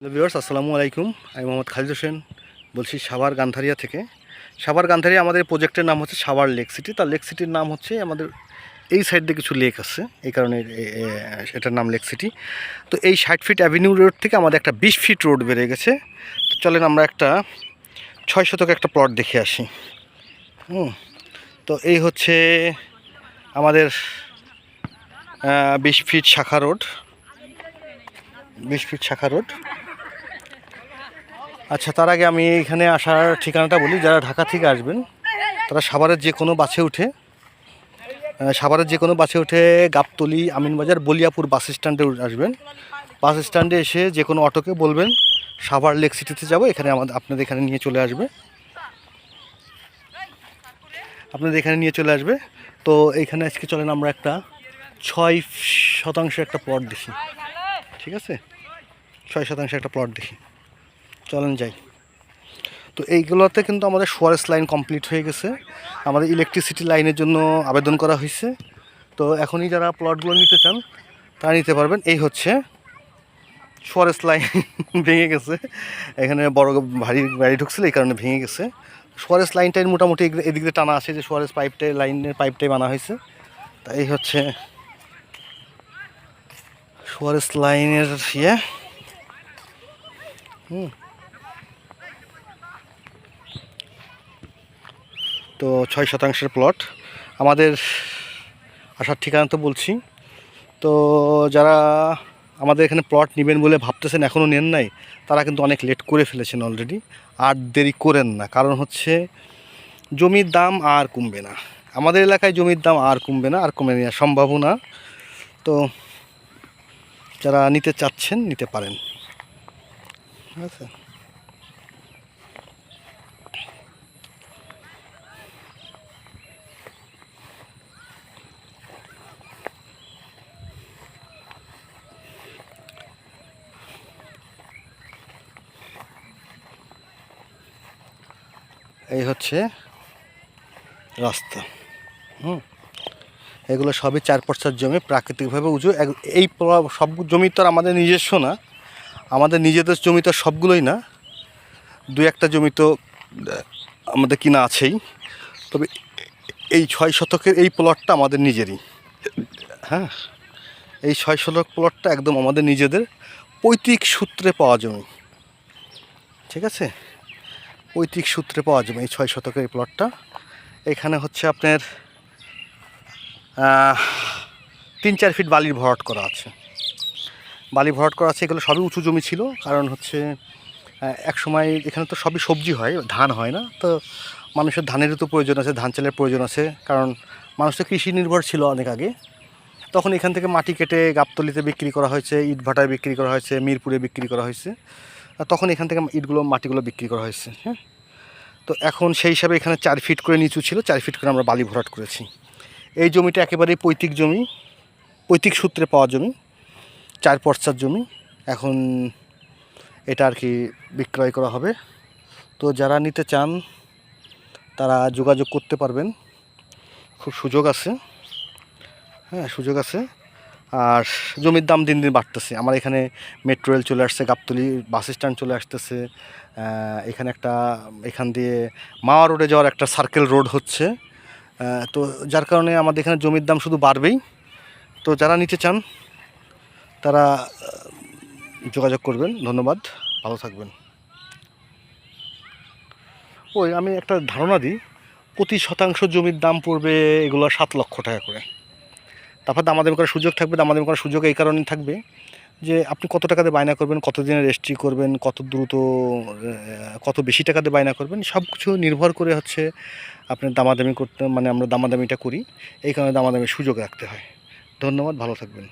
Hello viewers, আসসালামু আলাইকুম। আমি মোহাম্মদ খালিদ হোসেন বলছি সাভার গান্ধারিয়া থেকে। সাভার গান্ধারিয়া আমাদের প্রজেক্টের নাম হচ্ছে সাভার লেক সিটি। তার লেক সিটির নাম হচ্ছে আমাদের এই সাইড দিয়ে কিছু লেক আছে, এই কারণে এ- এ- নাম লেক সিটি। তো এই ষাট ফিট অ্যাভিনিউ রোড থেকে আমাদের একটা বিশ ফিট রোড বেড়ে গেছে। তো চলেন আমরা একটা ছয় শতক একটা প্লট দেখে আসি। হুম, তো এই হচ্ছে আমাদের বিশ ফিট শাখা রোড। বিশ ফিট শাখা রোড। আচ্ছা তার আগে আমি এখানে আসার ঠিকানাটা বলি, যারা ঢাকা থেকে আসবেন, তারা সাভারের যে কোনো বাসে উঠে সাভারের যে কোনো বাসে উঠে গাবতলি, আমিনবাজার, বলিয়াপুর বাস স্ট্যান্ডে আসবেন। বাস স্ট্যান্ডে এসে যে কোনো অটোকে বলবেন, সাভার লেক সিটিতে যাব, এখানে আমাদের আপনাদের এখানে নিয়ে চলে আসবে। আপনাদের এখানে নিয়ে চলে আসবে। তো এইখানে আজকে চলেন আমরা একটা ছয় শতাংশ একটা প্লট দেখি। ঠিক আছে? ছয় শতাংশ একটা প্লট দেখি। চলেন যাই। তো এইগুলোতে কিন্তু আমাদের সোয়ারেস লাইন কমপ্লিট হয়ে গেছে। আমাদের ইলেকট্রিসিটি লাইনের জন্য আবেদন করা হয়েছে। তো এখনই যারা প্লটগুলো নিতে চান, তারা নিতে পারবেন। এই হচ্ছে সোয়ারেস লাইন ভেঙে গেছে। এখানে বড় ভারী গাড়ি ঢুকছিল, এই কারণে ভেঙে গেছে। সোয়ারেস লাইনটাই মোটামুটি এদিক- দিয়ে টানা আছে যে সোয়ারেস পাইপটাই লাইনের পাইপটাই বানা হয়েছে। তা এই হচ্ছে সোয়ারেস লাইনের ইয়ে। হুম। তো ছয় শতাংশের প্লট আমাদের আসার ঠিকানা তো বলছি। তো যারা আমাদের এখানে প্লট নেবেন বলে ভাবতেছেন এখনও নেন নাই, তারা কিন্তু অনেক লেট করে ফেলেছেন অলরেডি আর দেরি করেন না, কারণ হচ্ছে জমির দাম আর কমবে না। আমাদের এলাকায় জমির দাম আর কমবে না, আর কমে নেওয়ার সম্ভাবনা। তো যারা নিতে চাচ্ছেন, নিতে পারেন। ঠিক আছে? এই হচ্ছে রাস্তা। হুম। এগুলো সবই চার পর্চার জমি, প্রাকৃতিকভাবে উঁচু। এই সব জমি তো আমাদের নিজস্ব না। আমাদের নিজেদের জমি তো সবগুলোই না। দু একটা জমি তো আমাদের কিনা আছেই। তবে এই ছয় শতকের এই প্লটটা আমাদের নিজেরই। হ্যাঁ? এই ছয় শতক প্লটটা একদম আমাদের নিজেদের পৈতৃক সূত্রে পাওয়া জমি। ঠিক আছে? পৈতৃক সূত্রে পাওয়া যাবে এই ছয় শতকের এই প্লটটা এখানে হচ্ছে আপনার তিন চার ফিট বালির ভরাট করা আছে। বালি ভরাট করা আছে, এগুলো সবই উঁচু জমি ছিল, কারণ হচ্ছে এক সময় এখানে তো সবই সবজি হয়, ধান হয় না। তো মানুষের ধানেরও তো প্রয়োজন আছে, ধান চালের প্রয়োজন আছে, কারণ মানুষ তো কৃষি নির্ভর ছিল অনেক আগে। তখন এখান থেকে মাটি কেটে গাবতলিতে বিক্রি করা হয়েছে ইট ভাটায় বিক্রি করা হয়েছে, মিরপুরে বিক্রি করা হয়েছে। তখন এখান থেকে ইটগুলো, মাটিগুলো বিক্রি করা হয়েছে হ্যাঁ? তো এখন সেই হিসাবে এখানে চার ফিট করে নিচু ছিল, চার ফিট করে আমরা বালি ভরাট করেছি। এই জমিটা একেবারেই পৈতৃক জমি, পৈতৃক সূত্রে পাওয়া জমি, চার পর্চার জমি। এখন এটা আর কি বিক্রয় করা হবে। তো যারা নিতে চান, তারা যোগাযোগ করতে পারবেন। খুব সুযোগ আছে হ্যাঁ সুযোগ আছে। আর জমির দাম দিন দিন বাড়তেছে। আমার এখানে মেট্রো রেল চলে আসছে, গাবতলি বাস স্ট্যান্ড চলে আসতেছে। এখানে একটা, এখান দিয়ে মাওয়া রোডে যাওয়ার একটা সার্কেল রোড হচ্ছে। তো যার কারণে আমাদের এখানে জমির দাম শুধু বাড়বেই। তো যারা নিতে চান, তারা যোগাযোগ করবেন। ধন্যবাদ। ভালো থাকবেন। ওই আমি একটা ধারণা দিই, প্রতি শতাংশ জমির দাম পড়বে এগুলো সাত লক্ষ টাকা করে। তারপর দামাদামি করার সুযোগ থাকবে দামাদামি করার সুযোগ এই কারণে থাকবে যে আপনি কত টাকাতে বায়না করবেন কত দিনের রেজিস্ট্রি করবেন, কত দ্রুত কত বেশি টাকাতে বায়না করবেন সব কিছু নির্ভর করে হচ্ছে আপনার দামাদামি করতে মানে আমরা দামাদামিটা করি। এই কারণে দামাদামির সুযোগ রাখতে হয়। ধন্যবাদ, ভালো থাকবেন।